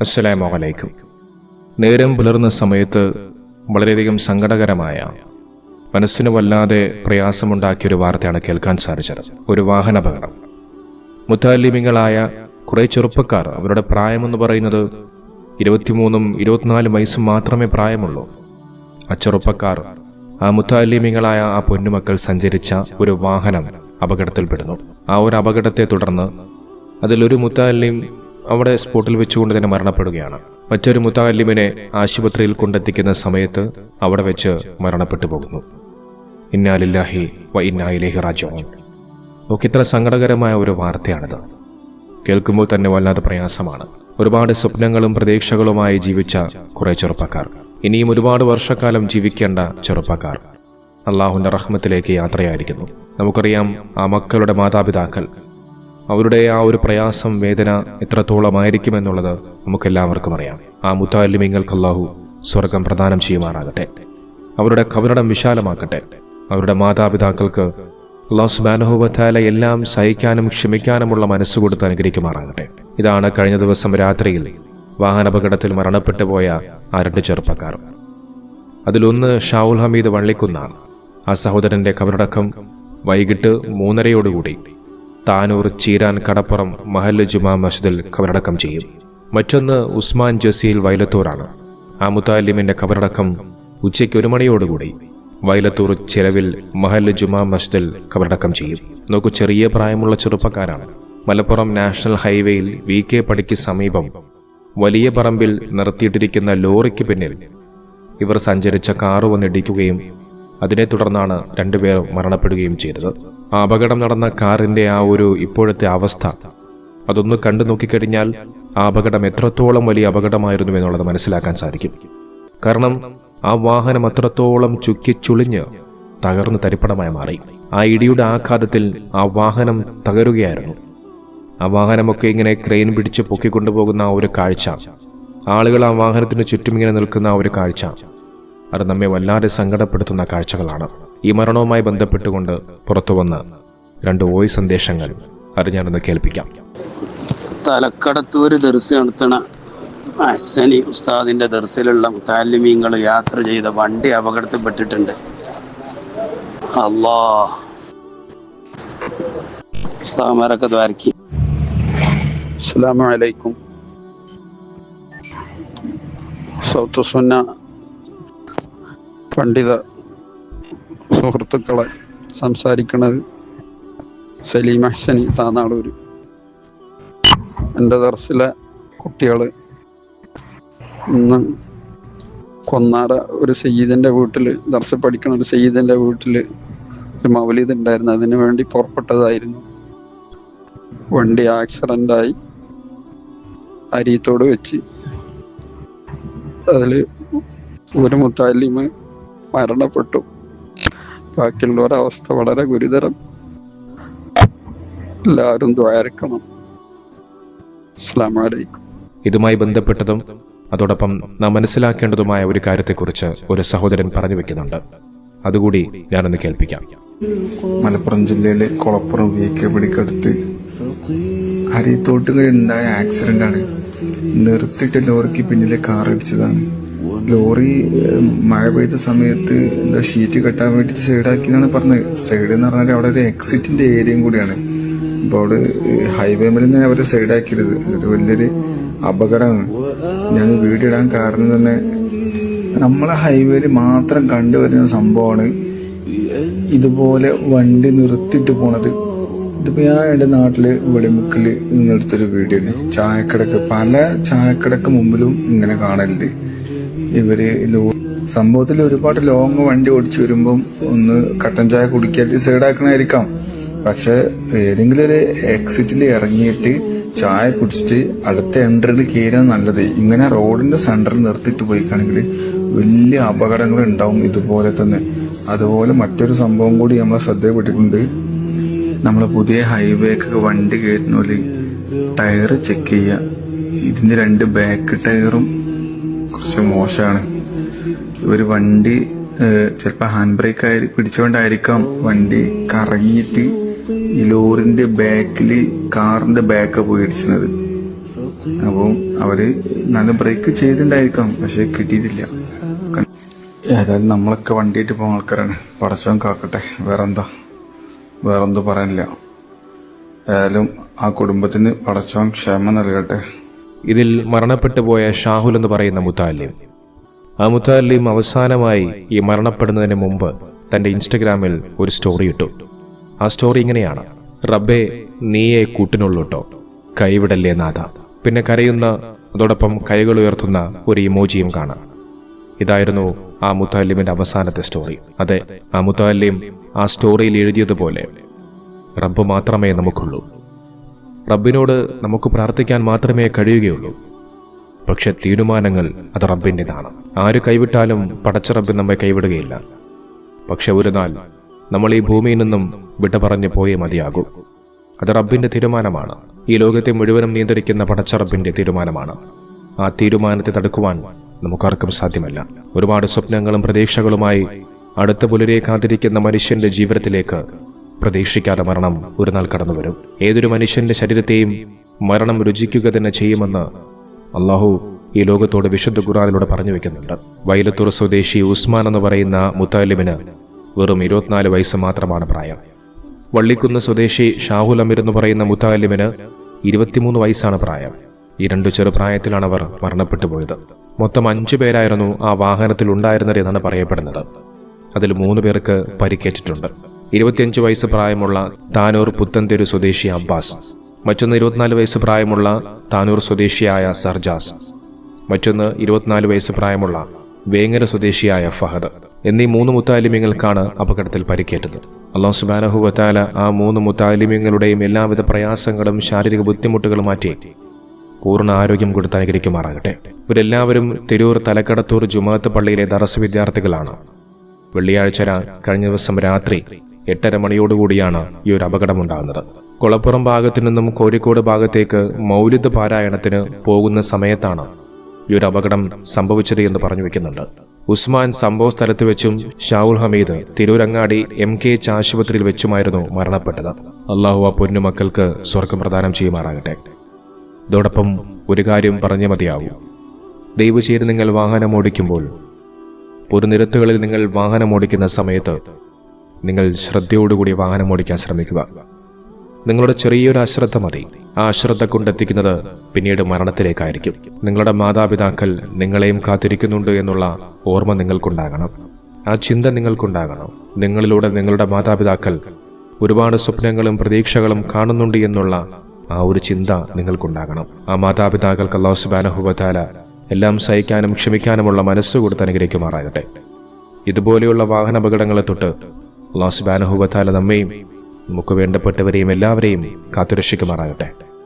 അസ്സലാമു അലൈക്കും. നേരം പുലർന്ന സമയത്ത് വളരെയധികം സങ്കടകരമായ മനസ്സിന് വല്ലാതെ പ്രയാസമുണ്ടാക്കിയ ഒരു വാർത്തയാണ് കേൾക്കാൻ സാധിച്ചത്. ഒരു വാഹനാപകടം. മുത്താലിമിങ്ങളായ കുറേ ചെറുപ്പക്കാർ അവരുടെ പ്രായമെന്ന് പറയുന്നത് ഇരുപത്തിമൂന്നും ഇരുപത്തിനാലും വയസ്സും മാത്രമേ പ്രായമുള്ളൂ. ആ ചെറുപ്പക്കാർ ആ മുത്താലിമിങ്ങളായ ആ പൊന്നുമക്കൾ സഞ്ചരിച്ച ഒരു വാഹനം അപകടത്തിൽപ്പെടുന്നു. ആ ഒരു അപകടത്തെ തുടർന്ന് അതിലൊരു മുത്താലിം അവിടെ സ്പോട്ടിൽ വെച്ചുകൊണ്ട് തന്നെ മരണപ്പെടുകയാണ്. മറ്റൊരു മുത്താലിമിനെ ആശുപത്രിയിൽ കൊണ്ടെത്തിക്കുന്ന സമയത്ത് അവിടെ വെച്ച് മരണപ്പെട്ടു പോകുന്നു. ഇന്നാലില്ലാഹി വ ഇന്നായിലേഹി റാജോൺ ഒക്കെ ഇത്ര സങ്കടകരമായ ഒരു വാർത്തയാണിത്. കേൾക്കുമ്പോൾ തന്നെ വല്ലാതെ പ്രയാസമാണ്. ഒരുപാട് സ്വപ്നങ്ങളും പ്രതീക്ഷകളുമായി ജീവിച്ച കുറേ ചെറുപ്പക്കാർ. ഇനിയും ഒരുപാട് വർഷക്കാലം ജീവിക്കേണ്ട ചെറുപ്പക്കാർ. അള്ളാഹുവിന്റെ റഹ്മത്തിലേക്ക് യാത്രയായിരിക്കുന്നു. നമുക്കറിയാം ആ മക്കളുടെ മാതാപിതാക്കൾ അവരുടെ ആ ഒരു പ്രയാസം വേദന എത്രത്തോളമായിരിക്കും എത്രത്തോളമായിരിക്കുമെന്നുള്ളത് നമുക്കെല്ലാവർക്കും അറിയാം. ആ മുത്താലിമിങ്ങൾക്ക് അള്ളാഹു സ്വർഗം പ്രദാനം ചെയ്യുമാറാകട്ടെ. അവരുടെ കവരടം വിശാലമാക്കട്ടെ. അവരുടെ മാതാപിതാക്കൾക്ക് അള്ളാഹു സുബാനഹുബത്താല എല്ലാം സഹിക്കാനും ക്ഷമിക്കാനുമുള്ള മനസ്സ് കൊടുത്ത് അനുഗ്രഹിക്കുമാറാകട്ടെ. ഇതാണ് കഴിഞ്ഞ ദിവസം രാത്രിയിൽ വാഹനാപകടത്തിൽ മരണപ്പെട്ടു പോയ ആ രണ്ട് ചെറുപ്പക്കാർ. അതിലൊന്ന് ഷാവുൽ ഹമീദ് വള്ളിക്കുന്നാണ് ആ സഹോദരന്റെ കബറടക്കം വൈകിട്ട് മൂന്നരയോടുകൂടി താനൂർ ചീരാൻ കടപ്പുറം മഹല്ല ജുമാ മസ്ജിദിൽ കബറടക്കം ചെയ്യും. മറ്റൊന്ന് ഉസ്മാൻ ജസീൽ വൈലത്തൂറാണ് ആ മുത്താലിമിന്റെ കബറടക്കം ഉച്ചയ്ക്ക് ഒരു മണിയോടുകൂടി വൈലത്തൂർ ചിലവിൽ മഹല്ല ജുമാ മസ്ജിദിൽ കബറടക്കം ചെയ്യും. നോക്കൂ ചെറിയ പ്രായമുള്ള ചെറുപ്പക്കാരാണ്. മലപ്പുറം നാഷണൽ ഹൈവേയിൽ വി കെ പടിക്ക് സമീപം വലിയ പറമ്പിൽ നിർത്തിയിട്ടിരിക്കുന്ന ലോറിക്ക് പിന്നിൽ ഇവർ സഞ്ചരിച്ച കാറ് വന്നിടിക്കുകയും അതിനെ തുടർന്നാണ് രണ്ടുപേർ മരണപ്പെടുകയും ചെയ്തത്. ആ അപകടം നടന്ന കാറിന്റെ ആ ഒരു ഇപ്പോഴത്തെ അവസ്ഥ അതൊന്ന് കണ്ടു നോക്കിക്കഴിഞ്ഞാൽ ആ അപകടം എത്രത്തോളം വലിയ അപകടമായിരുന്നു എന്നുള്ളത് മനസ്സിലാക്കാൻ സാധിക്കും. കാരണം ആ വാഹനം അത്രത്തോളം ചുക്കി ചുളിഞ്ഞ് തകർന്ന് തരിപ്പണമായി മാറി. ആ ഇടിയുടെ ആഘാതത്തിൽ ആ വാഹനം തകരുകയായിരുന്നു. ആ വാഹനമൊക്കെ ഇങ്ങനെ ക്രെയിൻ പിടിച്ച് പൊക്കിക്കൊണ്ടുപോകുന്ന ആ ഒരു കാഴ്ച ആളുകൾ ആ വാഹനത്തിന് ചുറ്റും ഇങ്ങനെ നിൽക്കുന്ന ആ ഒരു കാഴ്ച അത് നമ്മെ വല്ലാതെ സങ്കടപ്പെടുത്തുന്ന കാഴ്ചകളാണ്. ഈ മരണവുമായി ബന്ധപ്പെട്ടുകൊണ്ട് പുറത്തു വന്ന രണ്ട് വോയിസ് സന്ദേശങ്ങൾ അറിഞ്ഞാണെന്ന് കേൾപ്പിക്കാം. തലക്കടത്തൂര് ദർസ് നടത്തണ അസനി ഉസ്താദിന്റെ ദർസിലുള്ള താലിമീങ്ങൾ യാത്ര ചെയ്ത വണ്ടി അപകടത്തിൽപ്പെട്ടിട്ടുണ്ട്. അല്ലാ ഉസ്താമാരൊക്കെ ദ്വാരക്കി. അസ്സലാമു അലൈക്കും സൗത്ത് സുന്ന പണ്ഡിത സുഹൃത്തുക്കളെ സംസാരിക്കുന്നത് സലീം അഹ്സനി താനാളൂര് എന്റെ ദർസിലെ കുട്ടികൾ ഇന്ന് കൊന്നാറ ഒരു സയ്യിദിന്റെ വീട്ടിൽ ദർസ് പഠിക്കുന്ന ഒരു സയ്യിദിന്റെ വീട്ടിൽ ഒരു മൗലീദ് ഉണ്ടായിരുന്നു. അതിനു വേണ്ടി പുറപ്പെട്ടതായിരുന്നു. വണ്ടി ആക്സിഡന്റായി അരിയത്തോട് വെച്ച്. അതിൽ ഒരു മുത്താലിമ് മരണപ്പെട്ടു. ബാക്കിയുള്ളവരുടെ അവസ്ഥ വളരെ ഗുരുതരം. എല്ലാവരും ദ്വാരക്കണം അസ്സാം വലൈക്കും ഇതുമായി ബന്ധപ്പെട്ടതും അതോടൊപ്പം നാം മനസ്സിലാക്കേണ്ടതുമായ ഒരു കാര്യത്തെക്കുറിച്ച് ഒരു സഹോദരൻ പറഞ്ഞു വെക്കുന്നുണ്ട്. അതുകൂടി ഞാനൊന്ന് കേൾപ്പിക്കാം. മലപ്പുറം ജില്ലയിലെ കൊളപ്പുറം വി കെ പിടിക്കടുത്ത് അരിത്തോട്ടുകൾ ഉണ്ടായ ആക്സിഡന്റ് ആണ്. നിർത്തിയിട്ട് ലോറിക്ക് പിന്നിലെ കാർ ഇടിച്ചതാണ്. ലോറി മഴ പെയ്ത സമയത്ത് എന്താ ഷീറ്റ് കെട്ടാൻ വേണ്ടി സൈഡാക്കി എന്നാണ് പറഞ്ഞത്. സൈഡ് എന്ന് പറഞ്ഞാൽ അവിടെ ഒരു എക്സിറ്റിന്റെ ഏരിയയും കൂടിയാണ്. അപ്പൊ അവിടെ ഹൈവേ മേലെ തന്നെ അവർ സൈഡാക്കിയത് ഒരു വലിയൊരു അപകടമാണ്. ഞാൻ വീഡിയോ ഇടാൻ കാരണം തന്നെ നമ്മളെ ഹൈവേയിൽ മാത്രം കണ്ടുവരുന്ന സംഭവമാണ് ഇതുപോലെ വണ്ടി നിർത്തിയിട്ട് പോണത്. ഇതിപ്പോ ഞാൻ എന്റെ നാട്ടിൽ വെളിമുക്കിൽ നിന്നെടുത്തൊരു വീഡിയോ ചായക്കടക്ക് പല ചായക്കടക്ക് മുമ്പിലും ഇങ്ങനെ കാണലുണ്ട്. ഇവർ സംഭവത്തിൽ ഒരുപാട് ലോങ് വണ്ടി ഓടിച്ചു വരുമ്പം ഒന്ന് കട്ടൻ ചായ കുടിക്കാറ്റ് സൈഡാക്കണായിരിക്കാം പക്ഷെ ഏതെങ്കിലും ഒരു എക്സിറ്റിൽ ഇറങ്ങിയിട്ട് ചായ കുടിച്ചിട്ട് അടുത്ത എൻട്രിയിൽ കയറാൻ നല്ലത്. ഇങ്ങനെ റോഡിന്റെ സെന്ററിൽ നിർത്തിയിട്ട് പോയിക്കാണെങ്കിൽ വലിയ അപകടങ്ങൾ ഉണ്ടാവും ഇതുപോലെ തന്നെ. അതുപോലെ മറ്റൊരു സംഭവം കൂടി നമ്മളെ ശ്രദ്ധയിൽപ്പെട്ടിട്ടുണ്ട്. നമ്മളെ പുതിയ ഹൈവേക്കൊക്കെ വണ്ടി കയറ്റുന്നോൽ ടയർ ചെക്ക് ചെയ്യുക. ഇതിന്റെ രണ്ട് ബാക്ക് ടയറും കുറച്ച് മോശമാണ്. ഒരു വണ്ടി ചിലപ്പോൾ ഹാൻഡ് ബ്രേക്ക് ആയി പിടിച്ചുകൊണ്ടായിരിക്കാം വണ്ടി കറങ്ങിയിട്ട് ഈ ലോറിന്റെ ബാക്കിൽ കാറിന്റെ ബാക്ക് പോയി ഇടിച്ചത് അപ്പം അവർ നല്ല ബ്രേക്ക് ചെയ്തിട്ടുണ്ടായിരിക്കാം പക്ഷെ കിട്ടിയിട്ടില്ല. ഏതായാലും നമ്മളൊക്കെ വണ്ടിയിട്ട് പോകുന്ന ആൾക്കാരാണ്. പടച്ചോൻ കാക്കട്ടെ. വേറെന്താ? വേറെന്തോ പറയാനില്ല. ഏതായാലും ആ കുടുംബത്തിന് പടച്ചോൻ ക്ഷമ നൽകട്ടെ. ഇതിൽ മരണപ്പെട്ടു പോയ ഷാഹുൽ എന്ന് പറയുന്ന മുത്താലിം. ആ മുത്താലിം അവസാനമായി ഈ മരണപ്പെടുന്നതിന് മുമ്പ് തന്റെ ഇൻസ്റ്റഗ്രാമിൽ ഒരു സ്റ്റോറി ഇട്ടു. ആ സ്റ്റോറി ഇങ്ങനെയാണ്. റബ്ബേ നീയെ കൂട്ടിനുള്ളൂട്ടോ കൈവിടല്ലേ നാഥ. പിന്നെ കരയുന്ന അതോടൊപ്പം കൈകൾ ഉയർത്തുന്ന ഒരു ഇമോജിയും കാണാം. ഇതായിരുന്നു ആ മുത്താലിമിന്റെ അവസാനത്തെ സ്റ്റോറി. അതെ ആ മുത്താലിം ആ സ്റ്റോറിയിൽ എഴുതിയതുപോലെ റബ്ബ് മാത്രമേ നമുക്കുള്ളൂ. റബ്ബിനോട് നമുക്ക് പ്രാർത്ഥിക്കാൻ മാത്രമേ കഴിയുകയുള്ളൂ. പക്ഷെ തീരുമാനങ്ങൾ അത് റബ്ബിന്റെതാണ്. ആര് കൈവിട്ടാലും പടച്ച റബ്ബ് നമ്മെ കൈവിടുകയില്ല. പക്ഷെ ഒരു നാൾ നമ്മൾ ഈ ഭൂമിയിൽ നിന്നും വിട പറഞ്ഞു പോയേ മതിയാകൂ. അത് റബ്ബിന്റെ തീരുമാനമാണ്. ഈ ലോകത്തെ മുഴുവനും നിയന്ത്രിക്കുന്ന പടച്ച റബ്ബിന്റെ തീരുമാനമാണ്. ആ തീരുമാനത്തെ തടുക്കുവാൻ നമുക്കാർക്കും സാധ്യമല്ല. ഒരുപാട് സ്വപ്നങ്ങളും പ്രതീക്ഷകളുമായി അടുത്ത പുലരെ കാത്തിരിക്കുന്ന മനുഷ്യന്റെ ജീവിതത്തിലേക്ക് പ്രതീക്ഷിക്കാതെ മരണം ഒരു നാൾ കടന്നു വരും ഏതൊരു മനുഷ്യന്റെ ശരീരത്തെയും മരണം രുചിക്കുക തന്നെ ചെയ്യുമെന്ന് അള്ളാഹു ഈ ലോകത്തോട് വിശുദ്ധ ഖുറാനിലൂടെ പറഞ്ഞു വെക്കുന്നുണ്ട്. വൈലത്തൂർ സ്വദേശി ഉസ്മാൻ എന്ന് പറയുന്ന മുത്താലിമിന് വെറും ഇരുപത്തിനാല് വയസ്സ് മാത്രമാണ് പ്രായം. വള്ളിക്കുന്ന് സ്വദേശി ഷാഹുൽ അമീർ എന്ന് പറയുന്ന മുത്താലിമിന് ഇരുപത്തിമൂന്ന് വയസ്സാണ് പ്രായം. ഈ രണ്ടു ചെറുപ്രായത്തിലാണ് അവർ മരണപ്പെട്ടു പോയത്. മൊത്തം അഞ്ചു പേരായിരുന്നു ആ വാഹനത്തിൽ ഉണ്ടായിരുന്നത് എന്നാണ് പറയപ്പെടുന്നത്. അതിൽ മൂന്ന് പേർക്ക് പരിക്കേറ്റിട്ടുണ്ട്. ഇരുപത്തിയഞ്ച് വയസ്സ് പ്രായമുള്ള താനൂർ പുത്തൻതെരു സ്വദേശി അബ്ബാസ്. മറ്റൊന്ന് ഇരുപത്തിനാല് വയസ്സ് പ്രായമുള്ള താനൂർ സ്വദേശിയായ സർജാസ്. മറ്റൊന്ന് ഇരുപത്തിനാല് വയസ്സ് പ്രായമുള്ള വേങ്ങര സ്വദേശിയായ ഫഹദ് എന്നീ മൂന്ന് മുത്താലിമ്യങ്ങൾക്കാണ് അപകടത്തിൽ പരിക്കേറ്റത്. അള്ളാഹു സുബാനഹു വത്താല ആ മൂന്ന് മുത്താലിമ്യങ്ങളുടെയും എല്ലാവിധ പ്രയാസങ്ങളും ശാരീരിക ബുദ്ധിമുട്ടുകളും മാറ്റി പൂർണ ആരോഗ്യം കൊടുത്ത് അനുഗ്രഹിക്കുമാറാകട്ടെ ഇവരെല്ലാവരും തിരൂർ തലക്കടത്തൂർ ജുമാഅത്ത് പള്ളിയിലെ ദറസ് വിദ്യാർത്ഥികളാണ്. വെള്ളിയാഴ്ച കഴിഞ്ഞ ദിവസം രാത്രി എട്ടര മണിയോടുകൂടിയാണ് ഈ ഒരു അപകടമുണ്ടാകുന്നത്. കൊളപ്പുറം ഭാഗത്തു നിന്നും കോഴിക്കോട് ഭാഗത്തേക്ക് മൗലിത പാരായണത്തിന് പോകുന്ന സമയത്താണ് ഈ ഒരു അപകടം സംഭവിച്ചത് എന്ന് പറഞ്ഞു വെക്കുന്നുണ്ട്. ഉസ്മാൻ സംഭവ സ്ഥലത്ത് വെച്ചും Shavul Hameed Tirurangadi M K H ആശുപത്രിയിൽ വെച്ചുമായിരുന്നു മരണപ്പെട്ടത്. അള്ളാഹു ആ പൊന്നുമക്കൾക്ക് സ്വർഗം പ്രദാനം ചെയ്യുമാറാകട്ടെ. ഇതോടൊപ്പം ഒരു കാര്യം പറഞ്ഞേ മതിയാവൂ. ദൈവചേരി നിങ്ങൾ വാഹനം ഓടിക്കുമ്പോൾ പൊതുനിരത്തുകളിൽ നിങ്ങൾ വാഹനം ഓടിക്കുന്ന സമയത്ത് നിങ്ങൾ ശ്രദ്ധയോടുകൂടി വാഹനം ഓടിക്കാൻ ശ്രമിക്കുക. നിങ്ങളുടെ ചെറിയൊരു അശ്രദ്ധ മതി. ആ അശ്രദ്ധ കൊണ്ടെത്തിക്കുന്നത് പിന്നീട് മരണത്തിലേക്കായിരിക്കും. നിങ്ങളുടെ മാതാപിതാക്കൾ നിങ്ങളെയും കാത്തിരിക്കുന്നുണ്ട് എന്നുള്ള ഓർമ്മ നിങ്ങൾക്കുണ്ടാകണം. ആ ചിന്ത നിങ്ങൾക്കുണ്ടാകണം. നിങ്ങളിലൂടെ നിങ്ങളുടെ മാതാപിതാക്കൾ ഒരുപാട് സ്വപ്നങ്ങളും പ്രതീക്ഷകളും കാണുന്നുണ്ട് എന്നുള്ള ആ ഒരു ചിന്ത നിങ്ങൾക്കുണ്ടാകണം. ആ മാതാപിതാക്കൾക്ക് അള്ളാഹു സുബാനഹുബത്താല എല്ലാം സഹിക്കാനും ക്ഷമിക്കാനുമുള്ള മനസ്സ് കൊടുത്ത് അനുഗ്രഹിക്കുമാറാകട്ടെ. ഇതുപോലെയുള്ള വാഹന അപകടങ്ങളെ തൊട്ട് അള്ളാഹു സുബാനഹുബത്താല നമ്മയും നമുക്ക് വേണ്ടപ്പെട്ടവരെയും എല്ലാവരെയും കാത്തുരക്ഷിക്കുമാറാകട്ടെ.